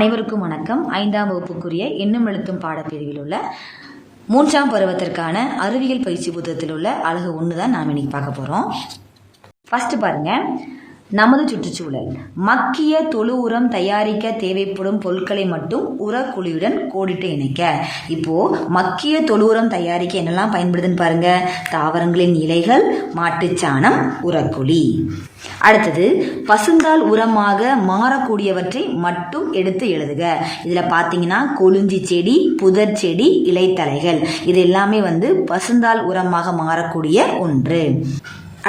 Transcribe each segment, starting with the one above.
அனைவருக்கும் வணக்கம். ஐந்தாம் வகுப்புக்குரிய எண்ணும் எழுத்தும் பாடப்பிரிவில் உள்ள மூன்றாம் பருவத்திற்கான அறிவியல் பயிற்சி புத்தகத்தில் உள்ள அழகு ஒன்று தான் நாம் இன்னைக்கு பார்க்க போகிறோம் ஃபர்ஸ்ட் பாருங்க. நமது சுற்றுச்சூழல். மக்கிய தொழு உரம் தயாரிக்க தேவைப்படும் பொருட்களை மட்டும் உரக்குழியுடன் கோடிட்டு இணைக்க. இப்போ மக்கிய தொழு உரம் தயாரிக்க என்னெல்லாம் பயன்படுதுன்னு பாருங்க. தாவரங்களின் இலைகள் மாட்டுச்சாணம் உரக்குழி அடுத்தது பசுந்தாள் உரமாக மாறக்கூடியவற்றை மட்டும் எடுத்து எழுதுக. இதில் பார்த்தீங்கன்னா கொழுஞ்சி செடி புதர் செடி இலைத்தலைகள். இது எல்லாமே வந்து பசுந்தாள் உரமாக மாறக்கூடிய ஒன்று.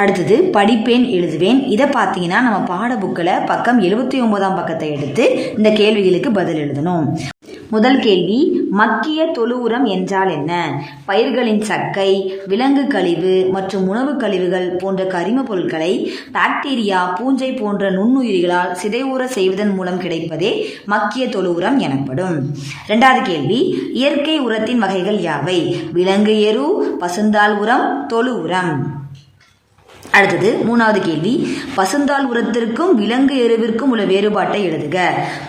அடுத்தது படிப்பேன் எழுதுவேன். இதை பார்த்தீங்கன்னா நம்ம பாட புக்கில் பக்கம் எழுபத்தி ஒன்பதாம் பக்கத்தை எடுத்து இந்த கேள்விகளுக்கு பதில் எழுதணும். முதல் கேள்வி மக்கிய தொழு உரம் என்றால் என்ன? பயிர்களின் சக்கை விலங்கு கழிவு மற்றும் உணவு கழிவுகள் போன்ற கரிம பொருட்களை பாக்டீரியா பூஞ்சை போன்ற நுண்ணுயிரிகளால் சிதைவுற செய்வதன் மூலம் கிடைப்பதே மக்கிய தொழு உரம் எனப்படும். இரண்டாவது கேள்வி இயற்கை உரத்தின் வகைகள் யாவை? விலங்கு எரு பசுந்தாள் உரம் தொழு உரம். அடுத்தது மூணாவது கேள்வி. பசுந்தால் உரத்திற்கும் விலங்கு எருவிற்கும் உள்ள வேறுபாட்டை எழுதுக.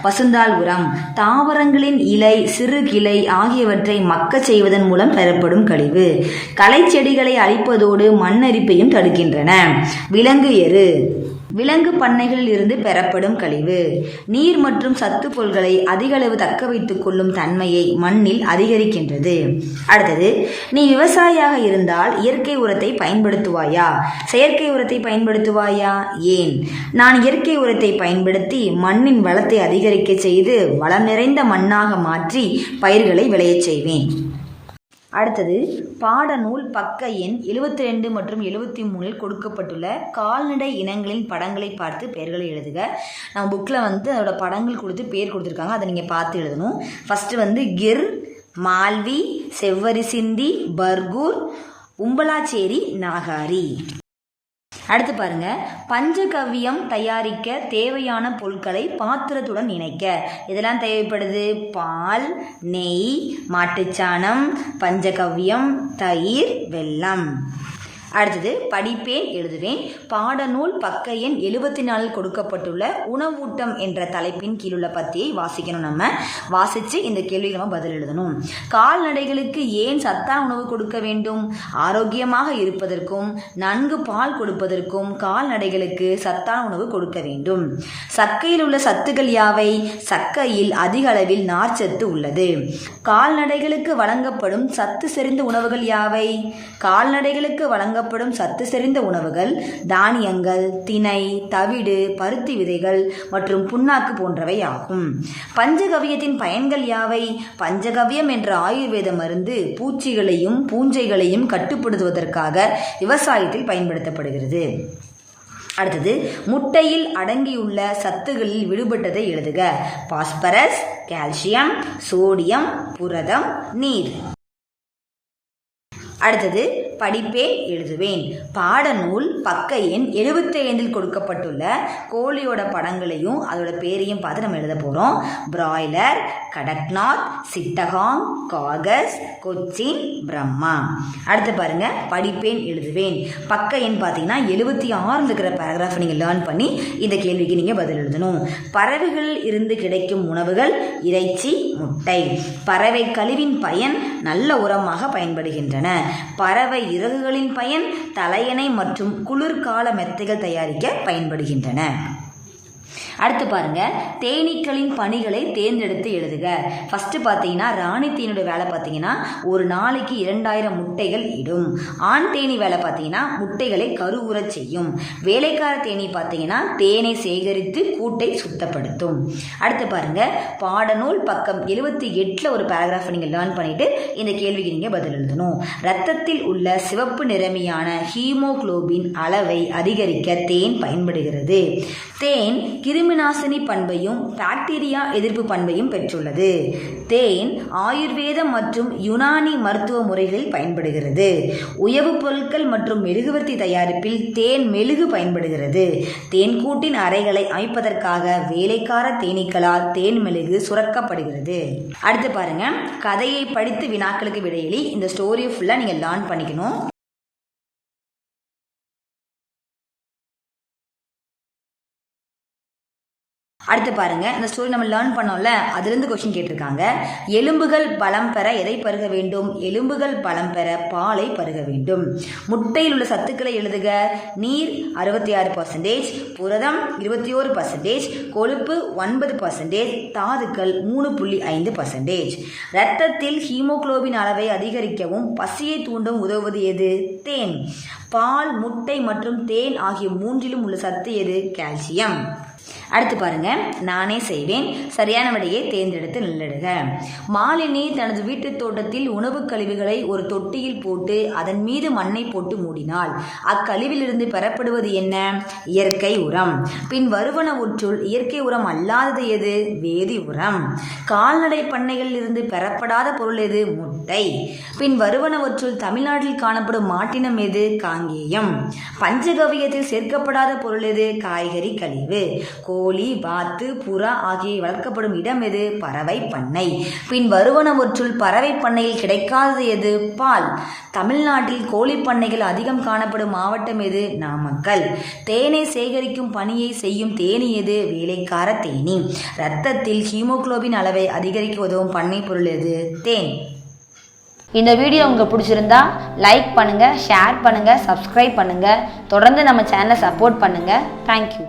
பசுந்தால் உரம் தாவரங்களின் இலை சிறு கிளை ஆகியவற்றை மக்கச் செய்வதன் மூலம் பெறப்படும் கழிவு. களை செடிகளை அழிப்பதோடு மண்ணரிப்பையும் தடுக்கின்றன. விலங்கு எரு. விலங்கு பண்ணைகளில் இருந்து பெறப்படும் கழிவு. நீர் மற்றும் சத்து பொருள்களை அதிகளவு தக்க வைத்துக் கொள்ளும் தன்மையை மண்ணில் அதிகரிக்கின்றது. அடுத்தது நீ விவசாயியாக இருந்தால் இயற்கை உரத்தை பயன்படுத்துவாயா? செயற்கை உரத்தை பயன்படுத்துவாயா? ஏன்? நான் இயற்கை உரத்தை பயன்படுத்தி மண்ணின் வளத்தை அதிகரிக்க செய்து வளம் நிறைந்த மண்ணாக மாற்றி பயிர்களை விளையச் செய்வேன். அடுத்தது பாடநூல் பக்க எண் எழுபத்தி ரெண்டு மற்றும் எழுபத்தி மூணில் கொடுக்கப்பட்டுள்ள கால்நடை இனங்களின் படங்களை பார்த்து பெயர்களை எழுதுக. நம்ம புக்கில் வந்து அதோட படங்கள் கொடுத்து பேர் கொடுத்துருக்காங்க. அதை நீங்கள் பார்த்து எழுதணும். ஃபஸ்ட்டு வந்து கிர் மால்வி செவ்வரி சிந்தி பர்கூர் உம்பலாச்சேரி நாகாரி. அடுத்து பாருங்க. பஞ்சகவ்யம் தயாரிக்க தேவையான பொருட்களை பாத்திரத்துடன் இணைக்க. இதெல்லாம் தேவைப்படுது? பால் நெய் மாட்டுச்சாணம் பஞ்சகவ்யம் தயிர் வெல்லம். அடுத்தது படிப்பேன் எழுதுவேன். பாடநூல் பக்க எண் எழுபத்தி நாலில் கொடுக்கப்பட்டுள்ள உணவூட்டம் என்ற தலைப்பின் கீழுள்ள பத்தியை வாசிக்கணும் நம்ம. வாசித்து இந்த கேள்விக்கு நம்ம பதில் எழுதணும். கால்நடைகளுக்கு ஏன் சத்தான உணவு கொடுக்க வேண்டும்? ஆரோக்கியமாக இருப்பதற்கும் நன்கு பால் கொடுப்பதற்கும் கால்நடைகளுக்கு சத்தான உணவு கொடுக்க வேண்டும். சக்கையில் உள்ள சத்துக்கள் யாவை? சக்கையில் அதிக அளவில் நார்ச்சத்து உள்ளது. கால்நடைகளுக்கு வழங்கப்படும் சத்து செறிந்த உணவுகள் யாவை? கால்நடைகளுக்கு வழங்க வழங்கப்படும் சத்து செறிந்த உணவுகள் தானியங்கள் திணை தவிடு பருத்தி விதைகள் மற்றும் புண்ணாக்கு போன்றவை ஆகும். பஞ்சகவியத்தின் பயன்கள் யாவை? பஞ்சகவியம் என்ற ஆயுர்வேத மருந்து பூச்சிகளையும் பூஞ்சைகளையும் கட்டுப்படுத்துவதற்காக விவசாயத்தில் பயன்படுத்தப்படுகிறது. அடுத்தது முட்டையில் அடங்கியுள்ள சத்துகளில் விடுபட்டதை எழுதுக. பாஸ்பரஸ் கால்சியம் சோடியம் புரதம் நீர். அடுத்தது படிப்பேன் எழுதுவேன். பாடநூல் பக்க எண் எழுபத்தைந்தில் கொடுக்கப்பட்டுள்ள கோழியோட படங்களையும் அதோட பேரையும் பார்த்து நம்ம எழுத போகிறோம் பிராய்லர் கடக்நாத் சிட்டகாங் காகஸ் கொச்சின் பிரம்மா அடுத்து பாருங்க படிப்பேன் எழுதுவேன். பக்க எண் பார்த்தீங்கன்னா எழுபத்தி ஆறு இருக்கிற பேராகிராஃப் நீங்கள் லேர்ன் பண்ணி இந்த கேள்விக்கு நீங்கள் பதில் எழுதணும். பறவைகள் இருந்து கிடைக்கும் உணவுகள் இறைச்சி முட்டை. பறவை கழிவின் பயன் நல்ல உரமாக பயன்படுகின்றன. பறவை இறகுகளின் பயன் தலையணை மற்றும் குளிர்கால மெத்தைகள் தயாரிக்க பயன்படுகின்றன. அடுத்து பாருங்க தேனீக்களின் பணிகளை தேர்ந்தெடுத்து எழுதுக. ஃபர்ஸ்ட் பார்த்தீங்கன்னா ராணி தேனியோட வேலை பார்த்தீங்கன்னா ஒரு நாளைக்கு இரண்டாயிரம் முட்டைகள் இடும். ஆண் தேனி வேலை பார்த்தீங்கன்னா முட்டைகளை கருவுறச் செய்யும். வேலைக்கார தேனி பார்த்தீங்கன்னா தேனை சேகரித்து கூட்டை சுத்தப்படுத்தும். அடுத்து பாருங்க பாடநூல் பக்கம் எழுபத்தி எட்டில் ஒரு பேராகிராஃப் நீங்கள் லேர்ன் பண்ணிட்டு இந்த கேள்விக்கு நீங்கள் பதில் எழுதணும். ரத்தத்தில் உள்ள சிவப்பு நிறமியான ஹீமோகுளோபின் அளவை அதிகரிக்க தேன் பயன்படுகிறது. தேன் கிருமிநாசினி பண்பையும் பாக்டீரியா எதிர்ப்பு பண்பையும் பெற்றுள்ளது. தேன் ஆயுர்வேத மற்றும் யுனானி மருத்துவ முறைகளில் பயன்படுகிறது. உயவு பொருட்கள் மற்றும் மெழுகுவர்த்தி தயாரிப்பில் தேன் மெழுகு பயன்படுகிறது. தேன்கூட்டின் அறைகளை அமைப்பதற்காக வேலைக்கார தேனீக்களால் தேன் மெழுகு சுரக்கப்படுகிறது. அடுத்து பாருங்க. கதையை படித்து வினாக்களுக்கு விடையிலி. இந்த ஸ்டோரியை ஃபுல்லாக நீங்கள் லேர்ன் பண்ணிக்கணும். அடுத்து பாருங்க இந்த ஸ்டோரி நம்ம லேர்ன் பண்ணோம்ல அதுலேருந்து கொஸ்டின் கேட்டிருக்காங்க. எலும்புகள் பலம் பெற எதை பருக வேண்டும்? எலும்புகள் பலம் பெற பாலை பருக வேண்டும். முட்டையில் உள்ள சத்துக்களை எழுதுக. நீர் அறுபத்தி ஆறு பர்சன்டேஜ் புரதம் இருபத்தி ஓரு பர்சன்டேஜ் கொழுப்பு ஒன்பது பர்சன்டேஜ் தாதுக்கள் மூணு புள்ளி ஐந்து பர்சன்டேஜ் ரத்தத்தில் ஹீமோகுளோபின் அளவை அதிகரிக்கவும் பசியை தூண்டும் உதவுவது எது? தேன். பால் முட்டை மற்றும் தேன் ஆகிய மூன்றிலும் உள்ள சத்து எது? கால்சியம் அடுத்து பாருங்க. நானே செய்வேன். சரியான விடையை தேர்ந்தெடுத்து நல்லிடுக. மாலினி தனது வீட்டு தோட்டத்தில் உணவு கழிவுகளை ஒரு தொட்டியில் போட்டு அதன் மீது மண்ணை போட்டு மூடினாள். அக்கழிவிலிருந்து பெறப்படுவது என்ன? இயற்கை உரம். பின் வருவனவற்றுள் இயற்கை உரம் அல்லாதது எது? வேதி உரம். கால்நடை பண்ணைகளில் இருந்து பெறப்படாத பொருள் எது? முட்டை. பின் வருவனவற்றுள் தமிழ்நாட்டில் காணப்படும் மாட்டினம் எது? காங்கேயம். பஞ்சகவியத்தில் சேர்க்கப்படாத பொருள் எது? காய்கறி கழிவு. கோ கோழி வாத்து புறா ஆகிய வளர்க்கப்படும் இடம் எது? பறவை பண்ணை. பின் வருவனவற்றுள் பறவை பண்ணையில் கிடைக்காதது எது? பால். தமிழ்நாட்டில் கோழி பண்ணைகள் அதிகம் காணப்படும் மாவட்டம் எது? நாமக்கல். தேனை சேகரிக்கும் பணியை செய்யும் தேனி எது? வேலைக்கார தேனி. இரத்தத்தில் ஹீமோகுளோபின் அளவை அதிகரிக்க உதவும் பண்ணை பொருள் எது? தேன். இந்த வீடியோ உங்களுக்கு பிடிச்சிருந்தா லைக் பண்ணுங்கள் ஷேர் பண்ணுங்கள் சப்ஸ்கிரைப் பண்ணுங்கள் தொடர்ந்து நம்ம சேனலை சப்போர்ட் பண்ணுங்கள் தேங்க்யூ